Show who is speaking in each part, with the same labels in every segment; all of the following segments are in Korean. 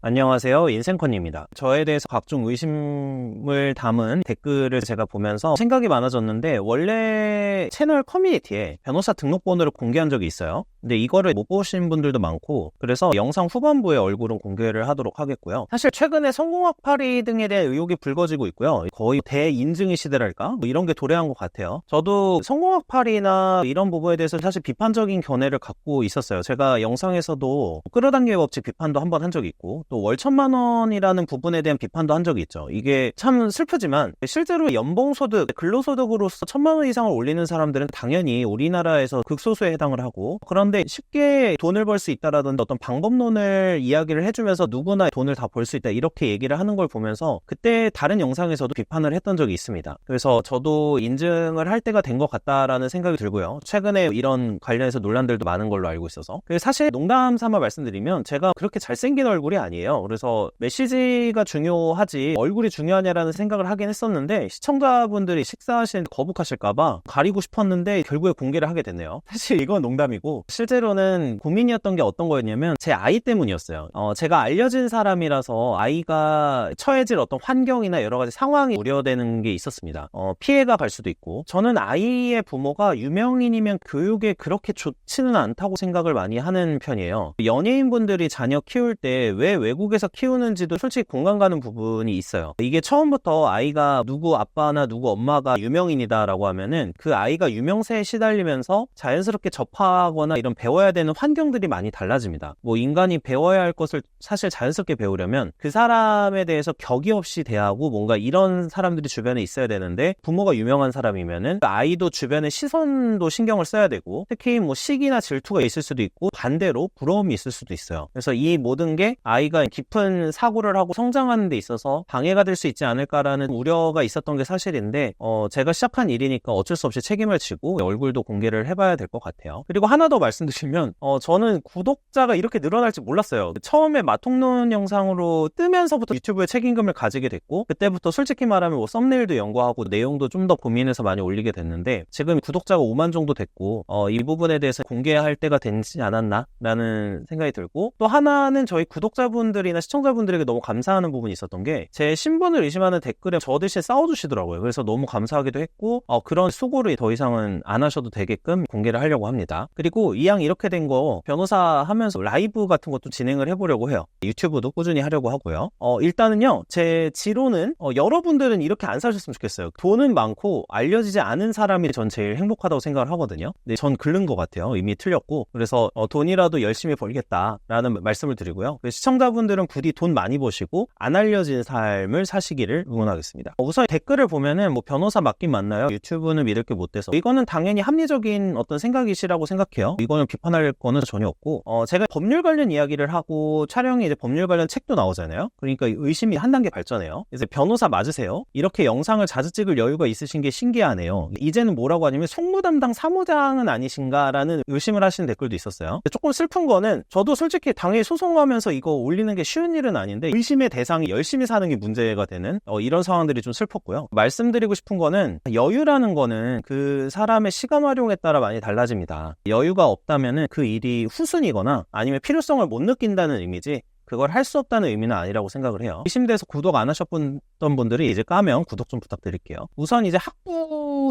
Speaker 1: 안녕하세요. 인생컨입니다. 저에 대해서 각종 의심을 담은 댓글을 제가 보면서 생각이 많아졌는데 원래 채널 커뮤니티에 변호사 등록번호를 공개한 적이 있어요. 근데 이거를 못 보신 분들도 많고 그래서 영상 후반부에 얼굴은 공개를 하도록 하겠고요. 사실 최근에 성공학 파리 등에 대한 의혹이 불거지고 있고요. 거의 대인증의 시대랄까? 뭐 이런 게 도래한 것 같아요. 저도 성공학 파리나 이런 부분에 대해서 사실 비판적인 견해를 갖고 있었어요. 제가 영상에서도 끌어당김 법칙 비판도 한 번 한 적이 있고 또 월천만 원이라는 부분에 대한 비판도 한 적이 있죠. 이게 참 슬프지만 실제로 연봉소득, 근로소득으로서 천만 원 이상을 올리는 사람들은 당연히 우리나라에서 극소수에 해당을 하고 그런데 쉽게 돈을 벌 수 있다라든지 어떤 방법론을 이야기를 해주면서 누구나 돈을 다 벌 수 있다 이렇게 얘기를 하는 걸 보면서 그때 다른 영상에서도 비판을 했던 적이 있습니다. 그래서 저도 인증을 할 때가 된 것 같다라는 생각이 들고요. 최근에 이런 관련해서 논란들도 많은 걸로 알고 있어서 사실 농담 삼아 말씀드리면 제가 그렇게 잘생긴 얼굴이 아니에요. 그래서 메시지가 중요하지 얼굴이 중요하냐라는 생각을 하긴 했었는데 시청자분들이 식사하시는데 거북하실까봐 가리고 싶었는데 결국에 공개를 하게 됐네요. 사실 이건 농담이고 실제로는 고민이었던 게 어떤 거였냐면 제 아이 때문이었어요. 어, 제가 알려진 사람이라서 아이가 처해질 어떤 환경이나 여러 가지 상황이 우려되는 게 있었습니다. 어, 피해가 갈 수도 있고 저는 아이의 부모가 유명인이면 교육에 그렇게 좋지는 않다고 생각을 많이 하는 편이에요. 연예인분들이 자녀 키울 때 왜 외 국에서 키우는지도 솔직히 공감 가는 부분이 있어요. 이게 처음부터 아이가 누구 아빠나 누구 엄마가 유명인이다라고 하면은 그 아이가 유명세에 시달리면서 자연스럽게 접하거나 이런 배워야 되는 환경들이 많이 달라집니다. 뭐 인간이 배워야 할 것을 사실 자연스럽게 배우려면 그 사람에 대해서 격이 없이 대하고 뭔가 이런 사람들이 주변에 있어야 되는데 부모가 유명한 사람이면은 그 아이도 주변의 시선도 신경을 써야 되고 특히 뭐 시기나 질투가 있을 수도 있고 반대로 부러움이 있을 수도 있어요. 그래서 이 모든 게 아이가 깊은 사고를 하고 성장하는 데 있어서 방해가 될 수 있지 않을까라는 우려가 있었던 게 사실인데 어 제가 시작한 일이니까 어쩔 수 없이 책임을 지고 얼굴도 공개를 해봐야 될 것 같아요. 그리고 하나 더 말씀드리면 어 저는 구독자가 이렇게 늘어날지 몰랐어요. 처음에 마통론 영상으로 뜨면서부터 유튜브에 책임감을 가지게 됐고 그때부터 솔직히 말하면 뭐 썸네일도 연구하고 내용도 좀 더 고민해서 많이 올리게 됐는데 지금 구독자가 5만 정도 됐고 어, 이 부분에 대해서 공개할 때가 되지 않았나라는 생각이 들고 또 하나는 저희 구독자분 들이나 시청자분들에게 너무 감사하는 부분이 있었던 게 제 신분을 의심하는 댓글에 저 대신 싸워주시더라고요. 그래서 너무 감사하기도 했고 어, 그런 수고를 더 이상은 안 하셔도 되게끔 공개를 하려고 합니다. 그리고 이양 이렇게 된 거 변호사 하면서 라이브 같은 것도 진행을 해보려고 해요. 유튜브도 꾸준히 하려고 하고요. 어, 일단은요 제 지로는 어, 여러분들은 이렇게 안 사셨으면 좋겠어요. 돈은 많고 알려지지 않은 사람이 전 제일 행복하다고 생각을 하거든요. 근데 전 글른 것 같아요. 이미 틀렸고 그래서 어, 돈이라도 열심히 벌겠다라는 말씀을 드리고요. 시청자분 들은 부디 돈 많이 버시고 안 알려진 삶을 사시기를 응원하겠습니다. 우선 댓글을 보면은 뭐 변호사 맞긴 맞나요? 유튜브는 믿을 게 못 돼서 이거는 당연히 합리적인 어떤 생각이시라고 생각해요. 이거는 비판할 거는 전혀 없고 어, 제가 법률 관련 이야기를 하고 촬영에 이제 법률 관련 책도 나오잖아요. 그러니까 의심이 한 단계 발전해요. 이제 변호사 맞으세요? 이렇게 영상을 자주 찍을 여유가 있으신 게 신기하네요. 이제는 뭐라고 하냐면 송무 담당 사무장은 아니신가라는 의심을 하시는 댓글도 있었어요. 조금 슬픈 거는 저도 솔직히 당연히 소송하면서 이거 올리는 게 쉬운 일은 아닌데 의심의 대상이 열심히 사는 게 문제가 되는 어, 이런 상황들이 좀 슬펐고요. 말씀드리고 싶은 거는 여유라는 거는 그 사람의 시간 활용에 따라 많이 달라집니다. 여유가 없다면은 그 일이 후순이거나 아니면 필요성을 못 느낀다는 의미지 그걸 할 수 없다는 의미는 아니라고 생각을 해요. 의심돼서 구독 안 하셨던 분들이 이제 까면 구독 좀 부탁드릴게요. 우선 이제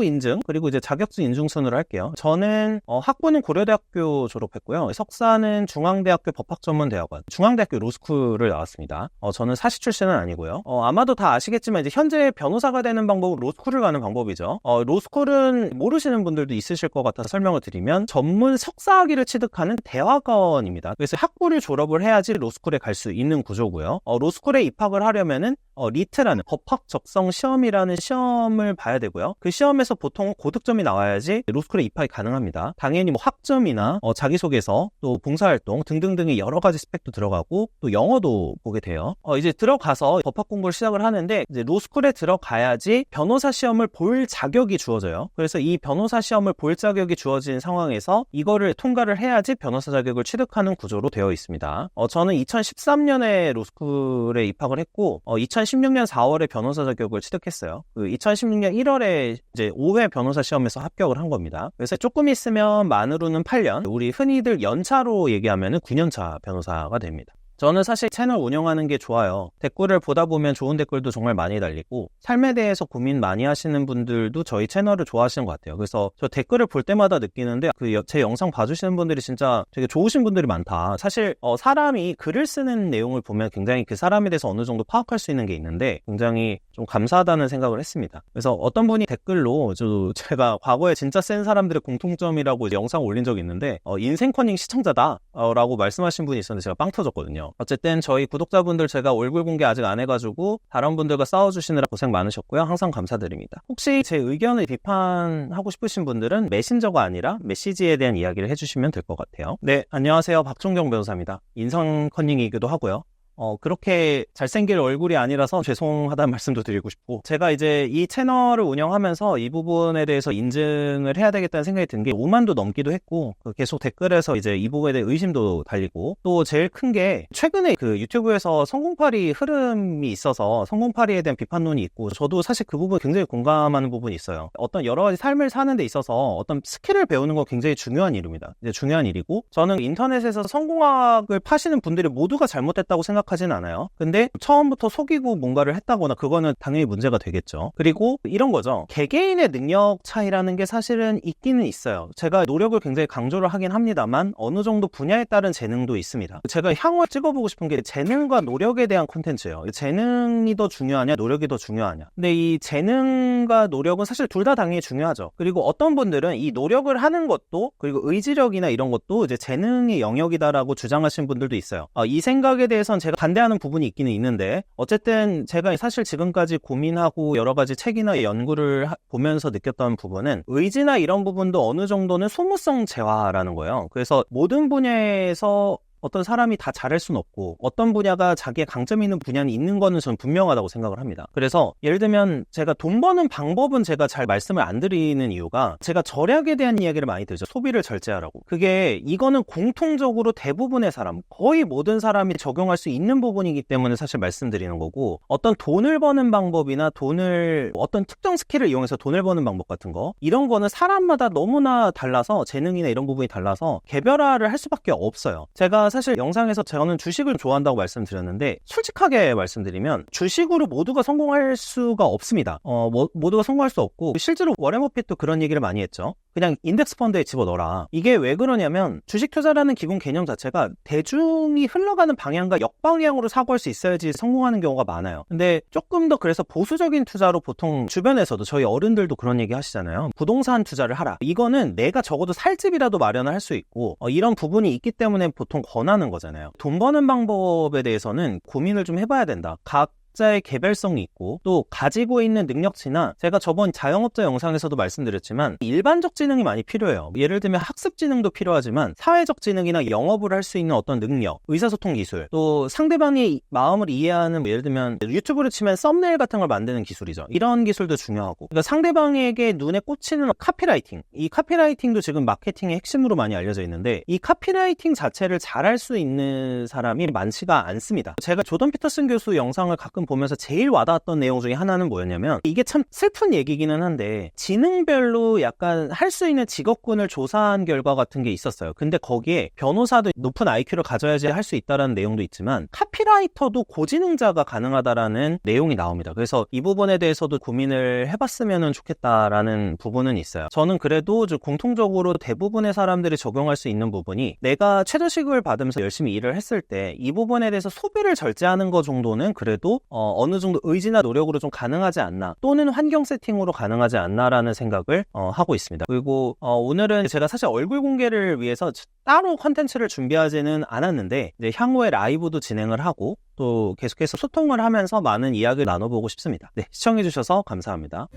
Speaker 1: 인증 그리고 이제 자격증 인증 순으로 할게요. 저는 어, 학부는 고려대학교 졸업했고요. 석사는 중앙대학교 법학전문대학원, 중앙대학교 로스쿨을 나왔습니다. 어, 저는 사시 출신은 아니고요. 어, 아마도 다 아시겠지만 이제 현재 변호사가 되는 방법은 로스쿨을 가는 방법이죠. 어, 로스쿨은 모르시는 분들도 있으실 것 같아서 설명을 드리면 전문 석사 학위를 취득하는 대학원입니다. 그래서 학부를 졸업을 해야지 로스쿨에 갈 수 있는 구조고요. 어, 로스쿨에 입학을 하려면은 어, 리트라는 법학 적성 시험이라는 시험을 봐야 되고요. 그 시험에서 보통 고득점이 나와야지 로스쿨에 입학이 가능합니다. 당연히 뭐 학점이나 어, 자기소개서 또 봉사활동 등등등의 여러 가지 스펙도 들어가고 또 영어도 보게 돼요. 어, 이제 들어가서 법학 공부를 시작을 하는데 이제 로스쿨에 들어가야지 변호사 시험을 볼 자격이 주어져요. 그래서 이 변호사 시험을 볼 자격이 주어진 상황에서 이거를 통과를 해야지 변호사 자격을 취득하는 구조로 되어 있습니다. 어, 저는 2013년에 로스쿨에 입학을 했고 어, 2016년 4월에 변호사 자격을 취득했어요. 그 2016년 1월에 이제 5회 변호사 시험에서 합격을 한 겁니다. 그래서 조금 있으면 만으로는 8년, 우리 흔히들 연차로 얘기하면 9년차 변호사가 됩니다. 저는 사실 채널 운영하는 게 좋아요. 댓글을 보다 보면 좋은 댓글도 정말 많이 달리고 삶에 대해서 고민 많이 하시는 분들도 저희 채널을 좋아하시는 것 같아요. 그래서 저 댓글을 볼 때마다 느끼는데 그 제 영상 봐주시는 분들이 진짜 되게 좋으신 분들이 많다. 사실 어, 사람이 글을 쓰는 내용을 보면 굉장히 그 사람에 대해서 어느 정도 파악할 수 있는 게 있는데 굉장히 좀 감사하다는 생각을 했습니다. 그래서 어떤 분이 댓글로 저 제가 과거에 진짜 센 사람들의 공통점이라고 영상 올린 적이 있는데 어, 인생 커닝 시청자다라고 말씀하신 분이 있었는데 제가 빵 터졌거든요. 어쨌든 저희 구독자분들 제가 얼굴 공개 아직 안 해가지고 다른 분들과 싸워주시느라 고생 많으셨고요. 항상 감사드립니다. 혹시 제 의견을 비판하고 싶으신 분들은 메신저가 아니라 메시지에 대한 이야기를 해주시면 될 것 같아요. 네, 안녕하세요. 박종경 변호사입니다. 인성 커닝이기도 하고요. 어, 그렇게 잘생길 얼굴이 아니라서 죄송하다는 말씀도 드리고 싶고, 제가 이제 이 채널을 운영하면서 이 부분에 대해서 인증을 해야 되겠다는 생각이 든 게 5만도 넘기도 했고, 그 계속 댓글에서 이제 이 부분에 대해 의심도 달리고, 또 제일 큰 게, 최근에 그 유튜브에서 성공파리 흐름이 있어서 성공파리에 대한 비판론이 있고, 저도 사실 그 부분 굉장히 공감하는 부분이 있어요. 어떤 여러 가지 삶을 사는 데 있어서 어떤 스킬을 배우는 거 굉장히 중요한 일입니다. 이제 중요한 일이고, 저는 인터넷에서 성공학을 파시는 분들이 모두가 잘못됐다고 생각 하진 않아요. 근데 처음부터 속이고 뭔가를 했다거나 그거는 당연히 문제가 되겠죠. 그리고 이런 거죠. 개개인의 능력 차이라는 게 사실은 있기는 있어요. 제가 노력을 굉장히 강조를 하긴 합니다만 어느 정도 분야에 따른 재능도 있습니다. 제가 향후에 찍어보고 싶은 게 재능과 노력에 대한 콘텐츠예요. 재능이 더 중요하냐, 노력이 더 중요하냐. 근데 이 재능과 노력은 사실 둘 다 당연히 중요하죠. 그리고 어떤 분들은 이 노력을 하는 것도 그리고 의지력이나 이런 것도 이제 재능의 영역이다라고 주장하시는 분들도 있어요. 어, 이 생각에 대해서는 제가 반대하는 부분이 있기는 있는데 어쨌든 제가 사실 지금까지 고민하고 여러 가지 책이나 연구를 하, 보면서 느꼈던 부분은 의지나 이런 부분도 어느 정도는 소모성 재화라는 거예요. 그래서 모든 분야에서 어떤 사람이 다 잘할 수는 없고 어떤 분야가 자기의 강점이 있는 분야는 있는 거는 저는 분명하다고 생각을 합니다. 그래서 예를 들면 제가 돈 버는 방법은 제가 잘 말씀을 안 드리는 이유가 제가 절약에 대한 이야기를 많이 들죠. 소비를 절제하라고. 그게 이거는 공통적으로 대부분의 사람, 거의 모든 사람이 적용할 수 있는 부분이기 때문에 사실 말씀드리는 거고 어떤 돈을 버는 방법이나 돈을 어떤 특정 스킬을 이용해서 돈을 버는 방법 같은 거 이런 거는 사람마다 너무나 달라서 재능이나 이런 부분이 달라서 개별화를 할 수밖에 없어요. 제가 사실 영상에서 저는 주식을 좋아한다고 말씀드렸는데 솔직하게 말씀드리면 주식으로 모두가 성공할 수가 없습니다. 어, 모, 모두가 성공할 수 없고 실제로 워렌 버핏도 그런 얘기를 많이 했죠. 그냥 인덱스 펀드에 집어넣어라. 이게 왜 그러냐면 주식 투자라는 기본 개념 자체가 대중이 흘러가는 방향과 역방향으로 사고할 수 있어야지 성공하는 경우가 많아요. 근데 조금 더 그래서 보수적인 투자로 보통 주변에서도 저희 어른들도 그런 얘기 하시잖아요. 부동산 투자를 하라. 이거는 내가 적어도 살 집이라도 마련을 할수 있고 어, 이런 부분이 있기 때문에 보통 권하는 거잖아요. 돈 버는 방법에 대해서는 고민을 좀 해봐야 된다. 각 각자의 개별성이 있고 또 가지고 있는 능력치나 제가 저번 자영업자 영상에서도 말씀드렸지만 일반적 지능이 많이 필요해요. 예를 들면 학습 지능도 필요하지만 사회적 지능이나 영업을 할 수 있는 어떤 능력, 의사소통 기술, 또 상대방의 마음을 이해하는 뭐 예를 들면 유튜브를 치면 썸네일 같은 걸 만드는 기술이죠. 이런 기술도 중요하고 그러니까 상대방에게 눈에 꽂히는 카피라이팅 이 카피라이팅도 지금 마케팅의 핵심으로 많이 알려져 있는데 이 카피라이팅 자체를 잘할 수 있는 사람이 많지가 않습니다. 제가 조던 피터슨 교수 영상을 가끔 보면서 제일 와닿았던 내용 중에 하나는 뭐였냐면 이게 참 슬픈 얘기기는 한데 지능별로 약간 할 수 있는 직업군을 조사한 결과 같은 게 있었어요. 근데 거기에 변호사도 높은 IQ를 가져야지 할 수 있다라는 내용도 있지만 카피라이터도 고지능자가 가능하다라는 내용이 나옵니다. 그래서 이 부분에 대해서도 고민을 해봤으면 좋겠다라는 부분은 있어요. 저는 그래도 공통적으로 대부분의 사람들이 적용할 수 있는 부분이 내가 최저시급을 받으면서 열심히 일을 했을 때 이 부분에 대해서 소비를 절제하는 것 정도는 그래도 어, 느 정도 의지나 노력으로 좀 가능하지 않나 또는 환경 세팅으로 가능하지 않나라는 생각을 어, 하고 있습니다. 그리고 어, 오늘은 제가 사실 얼굴 공개를 위해서 따로 컨텐츠를 준비하지는 않았는데 이제 향후에 라이브도 진행을 하고 또 계속해서 소통을 하면서 많은 이야기를 나눠보고 싶습니다. 네, 시청해주셔서 감사합니다.